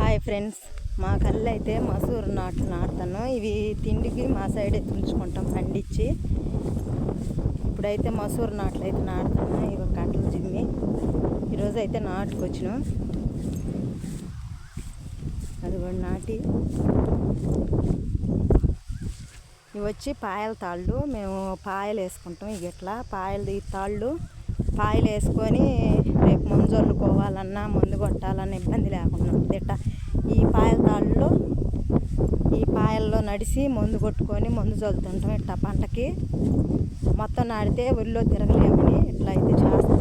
Hi friends. మా కళ్ళు అయితే మసూరు నాట్లు నాటుతాను. ఇవి తిండికి మా సైడ్ తుంచుకుంటాం పండించి. ఇప్పుడైతే మసూరు నాట్లు అయితే నాటుతాను. ఇవి కట్టలు జిమ్మి. ఈరోజు అయితే నాటుకొచ్చినాం. అది కూడా నాటి. ఇవి వచ్చి పాయల తాళ్ళు. మేము పాయలు వేసుకుంటాం ఇవి ఇట్లా. పాయలు ఈ తాళ్ళు. పాయలు వేసుకొని రేపు ముంజల్లుకోవాలన్నా కొట్టాలన్న ఇబ్బంది లేకుండా ఉంటుంది ఇట్ట ఈ పాయల తాళ్ళలో ఈ పాయల్లో నడిచి మందు కొట్టుకొని మందు చల్లుతుంటాం ఇట్లా పంటకి. మొత్తం నాడితే ఒళ్ళో తిరగలేమని ఇట్లా అయితే చేస్తాం